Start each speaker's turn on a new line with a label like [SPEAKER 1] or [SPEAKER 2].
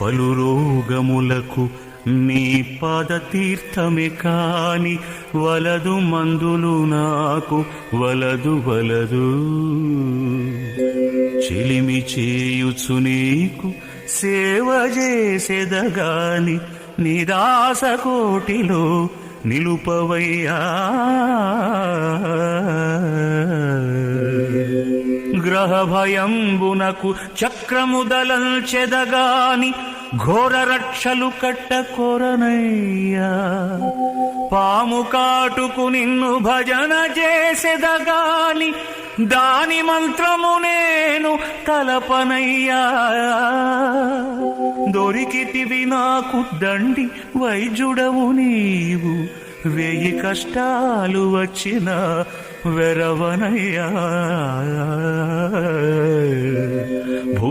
[SPEAKER 1] పలు రోగములకు నీ పాదతీర్థమే కాని వలదు మందులు నాకు వలదు వలదు. చెలిమి చేయుచు నీకు సేవ చేసేదగాని నిరాశ కోటిలో నిలుపవయ్యా. భయంబునకు చక్రముదలంచెదగాని ఘోర రక్షలు కట్ట కొరనయ్యా. పాము కాటుకు నిన్ను భజన చేసెదగాని దాని మంత్రము నేను తలపనయ్యా. దొరికితివి నాకు దండి వైద్యుడవు నీవు. వెయ్యి కష్టాలు వచ్చినా వెరవనయ్యా.